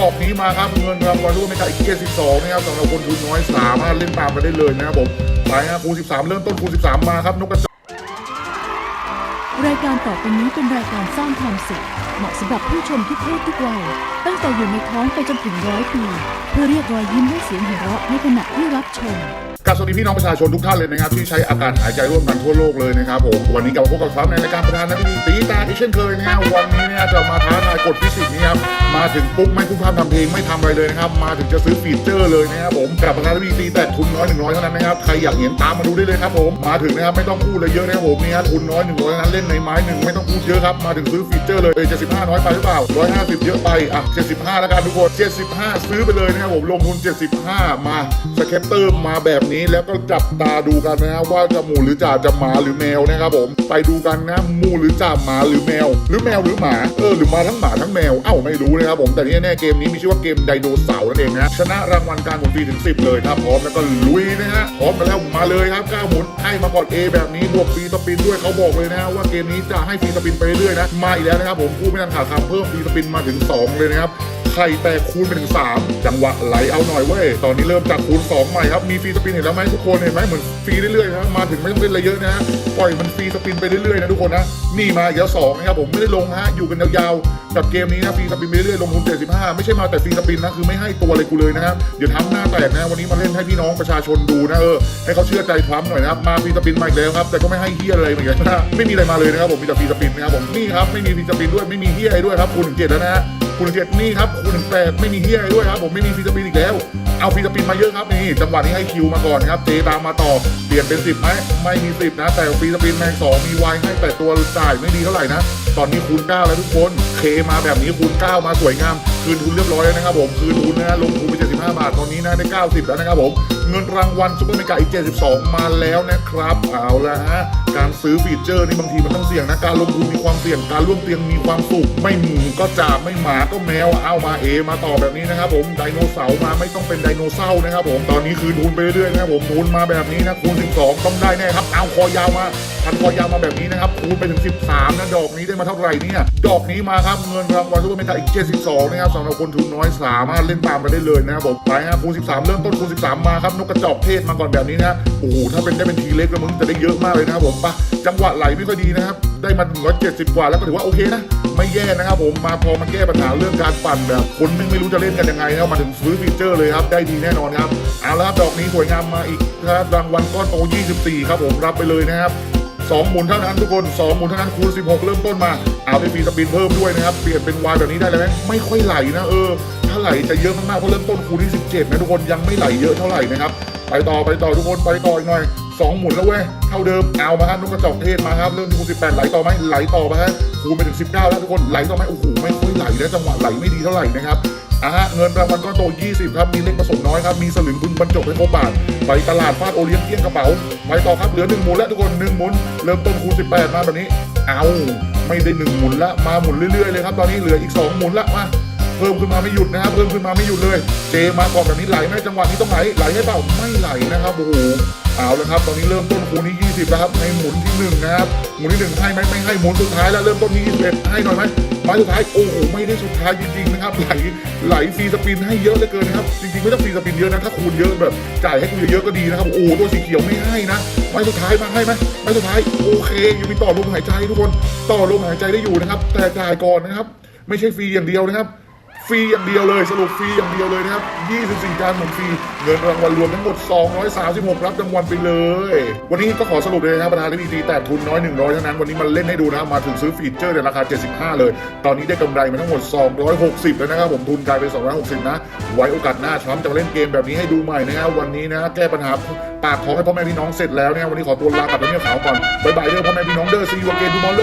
ดอกนี้มาครับเงินรางวัลร่วมในการอีก72นะครับสำหรับคนทุนน้อยสามารถเล่นตามกันได้เลยนะครับผมไปฮะคูณ13เริ่มต้นคูณ13มาครับนกกระจอกรายการต่อไปนี้เป็นรายการสร้างความสุขเหมาะสำหรับผู้ชมทุกเพศทุกวัยตั้งแต่อยู่ในท้องไปจนถึงร้อยปี เพื่อเรียกรอยยิ้มและเสียงหัวเราะในขณะที่รับชมกับสวัสดีพี่น้องประชาชนทุกท่านเลยนะครับที่ใช้อากาศหายใจร่วมกันทั่วโลกเลยนะครับผมวันนี้กลับมาพบกับครับในรายการประธานาธิบดีตีตาอีกเช่นเคยนะฮะวันนี้เนี่ยจะมาท้าทายกฎฟิสิกส์นี่ครับมาถึงปุ๊บไม่พูดพร่ำทำเพลงไม่ทำอะไรเลยนะครับมาถึงจะซื้อฟีเจอร์เลยนะครับผมกับประธานาธิบดีตีแต่ทุนน้อยหนึ่งร้อยเท่านั้นนะครับใครอยากเห็นตามมาดูได้เลยครับผมมาถึงนะครับไม่ต้องพูดเลยเยอะนะครับผมนี่ฮะทุนน้อยหนึ่งร้อยเท่านั้นเล่นในไม้หนึ่งไม่ต้องพูดเยอะครับมาถึงซื้อฟีเจอร์เลยเออ75น้อยไปหรือเปล่า150เยอะไปอะ75แล้วกันทุกคน75ซื้อไปเลยนะครับผมลงทุน 75 มาสเก็ตเตอร์มาแบบนี้แล้วก็จับตาดูกันนะว่าจะหมูหรือจ่าจะหมาหรือแมวนะครับผมไปดูกันนะหมูหรือจ่าหมาหรือแมว หรือแมวหรือหมาเออหรือมาทั้งหมาทั้งแมวเอ้าไม่รู้นะครับผมแต่ที่แน่เกมนี้มีชื่อว่าเกมไดโนเสาร์นั่นเองนะชนะรางวัลการหมุนฟรีถึง 10 เลยถ้าพร้อมแล้วก็ลุยนะฮะพร้อมมาแล้วมาเลยครับก้าวหมุนให้มาก่อน A แบบนี้บวกฟรีสปินด้วยเขาบอกเลยนะว่าเกมนี้จะให้ฟรีสปินไปเรื่อยนะมาอีกแล้วนะครับผมพูดไม่ทันขาดคำเพิ่มฟรีสปินมาถึง 2 เลยนะครับ ข่แตกคูณไปถึง3จังหวะไหลเอาหน่อยเว้ย ตอนนี้เริ่มจากคูณ2ใหม่ครับ มีฟรีสปินเห็นแล้วไหมทุกคนเห็นไหมเหมือนฟรีเรื่อยๆนะมาถึงไม่ต้องเล่นอะไรเยอะนะปล่อยมันฟรีสปินไปเรื่อยๆนะทุกคนนะ นี่มาอีกแล้วสองนะครับผมไม่ได้ลงฮะอยู่กันยาวๆกับเกมนี้นะฟรีสปินไปเรื่อยๆลงทุน75 ไม่ใช่มาแต่ฟรีสปินนะคือไม่ให้ตัวอะไรกูเลยนะครับเดี๋ยวทำหน้าแตกนะวันนี้มาเล่นให้พี่น้องประชาชนดูนะเออให้เขาเชื่อใจทรัมป์หน่อยนะครับมาฟรีสปินมาอีกแล้วครับแต่ก็ไม่ให้เฮียอะไรเหมือนกันนะไม่มีอะไรมาเลยนะครับผมมีแต่ฟรีสปินนะครับผมนี่ครับไม่มีฟรีสปินด้วยไม่มีเฮียอะไรด้วยครับคูณเจ็ดแล้วนะฮะ คูณเจ็ดนี่ครับคูณแปดไม่มีเฮียด้วยครับผมไม่มีฟีสปินอีกแล้ว เอาฟีสปินมาเยอะครับนี่จังหวะนี้ให้คิวมาก่อนครับเจตามมาต่อเปลี่ยนเป็นสิบไหมไม่มีสิบนะแต่ฟีสปินแมงสองมีวายให้แต่ตัวจ่ายไม่ดีเท่าไหร่นะตอนนี้คูณเก้าแล้วทุกคนเคมาแบบนี้คูณเก้ามาสวยงาม คืนทุนเรียบร้อยแล้วนะครับผมคืนทุนนะฮะลงทุนไป 75 บาทตอนนี้นะได้ 90 แล้วนะครับผมเงินรางวัลซุปเปอร์เมกาอีก 72 มาแล้วนะครับเอาละฮะการซื้อฟีเจอร์นี่บางทีมันต้องเสี่ยงนะการลงทุนมีความเสี่ยงการร่วมเตียงมีความสุขไม่หมูก็จ่าไม่หมาก็แมวเอามาเอมาต่อแบบนี้นะครับผมไดโนเสาร์มาไม่ต้องเป็นไดโนเสาร์นะครับผมตอนนี้คืนทุนไปเรื่อยๆนะครับผมทุนมาแบบนี้นะคูณ12 ต้องได้แน่ครับเอาคอยาวมาพันคอยาวมาแบบนี้นะครับคูณไปถึง 13นะดอกนี้ได้มาเท่าไหร่เนี่ยดอกนี้มาครับเงินรางวัลซุปเปอร์เมกาอีก 72 นะครับสำหรับคนทุนน้อยสามารถเล่นตามกันได้เลยนะครับผมไปฮะคูณ13 เริ่มต้นคูณ13 มาครับนกกระจอกเทศมาก่อนแบบนี้นะโอ้โหถ้าเป็นได้เป็นทีเล็กแล้วมึงจะได้เยอะมากเลยนะครับผมปะจังหวะไหลไม่ค่อยดีนะครับได้มา170 กว่าแล้วก็ถือว่าโอเคนะไม่แย่นะครับผมมาพอมาแก้ปัญหาเรื่องการปั่นแบบคนไม่รู้จะเล่นกันยังไงนะครับมาถึงซื้อฟีเจอร์เลยครับได้ดีแน่นอนครับเอาละครับดอกนี้สวยงามมาอีกครับรางวัลก้อนโต24 ครับผมรับไปเลยนะครับ สองหมุนเท่านั้นทุกคนสองหมุนเท่านั้นคูณ16 เริ่มต้นมาเอาไปฟรีสปินเพิ่มด้วยนะครับเปลี่ยนเป็นวายแบบนี้ได้เลยไหมไม่ค่อยไหลนะเออถ้าไหลจะเยอะมากๆเพราะเริ่มต้นคูณที่ 17 นะทุกคนยังไม่ไหลเยอะเท่าไหร่นะครับไปต่อไปต่อทุกคนไปต่ออีกหน่อยสองหมุนแล้วเว้ยเท่าเดิมเอามาครับนกกระจอกเทศมาครับเริ่มที่คูณ18 ไหลต่อไหมไหลต่อมาฮะคูณไปถึง 19 แล้วทุกคนไหลต่อไหมโอ้โหไม่ค่อยไหลแล้วจังหวะไหลไม่ดีเท่าไหร่นะครับอะเงินรางวัลก้อนโต 20 ครับ มีเล็กผสมน้อยครับ มีสลึงบึงบรรจบให้ครบบาท ไปตลาดฟาดโอเลี้ยงเกี้ยงกระเป๋า ไปต่อครับเหลือ1หมุนแล้วทุกคน1หมุน เริ่มต้นคูณ18 มาแบบนี้ เอาไม่ได้1หมุนละมาหมุนเรื่อยๆเลยครับตอนนี้เหลืออีก 2 หมุนละมา เพิ่มขึ้นมาไม่หยุดนะครับเพิ่มขึ้นมาไม่หยุดเลย เจมาก่อนแบบนี้ไหลไหมจังหวะนี้ต้องไหลไหลให้เปล่าไม่ไหลนะครับโอ้โหเอาแล้วครับ ตอนนี้เริ่มต้นคูณที่20 แล้วครับในหมุนที่1นะครับหมุนที่1ให้ไหมไม่ให้หมุนสุดท้ายแล้วเริ่มต้นที่21ให้หน่อยไหมไม้สุดท้ายโอ้โหไม่ได้สุดท้ายจริงๆนะครับไหลไหลฟรีสปินให้เยอะเหลือเกินนะครับจริงๆไม่ต้องฟรีสปินเยอะนะถ้าคูณเยอะแบบจ่ายให้กูเยอะก็ดีนะครับโอ้โหตัวสีเขียวไม่ให้นะไม้สุดท้ายมาให้ไหมไม้สุดท้ายโอเคยังมีต่อลมหายใจทุกคนต่อลมหายใจได้อยู่นะครับแต่จ่ายก่อนนะครับ ไม่ใช่ฟรีอย่างเดียวนะครับ ฟรีอย่างเดียวเลยสรุปฟรีอย่างเดียวเลยนะครับ 24 การหมุนฟรีเงินรางวัลรวมทั้งหมด 236 รับรางวัลไปเลย วันนี้ก็ขอสรุปเลยนะครับประธานที่ดีแต่ทุนน้อย 100 เท่านั้น วันนี้มันเล่นให้ดูนะครับมาถึงซื้อฟีเจอร์ในราคา 75 เลย ตอนนี้ได้กำไรมาทั้งหมด 260 แล้วนะครับผมทุนกลายเป็น 260 นะ ไว้โอกาสหน้าทรัมป์จะมาเล่นเกมแบบนี้ให้ดูใหม่นะครับวันนี้นะแก้ปัญหาปากท้องให้พ่อแม่พี่น้องเสร็จแล้วเนี่ยวันนี้ขอตัวลากลับไปเนี่ยขาวก่อนบ๊ายบายเด้อพ่อแม่พี่น้องเด้อซีวเกนทูมอร์โล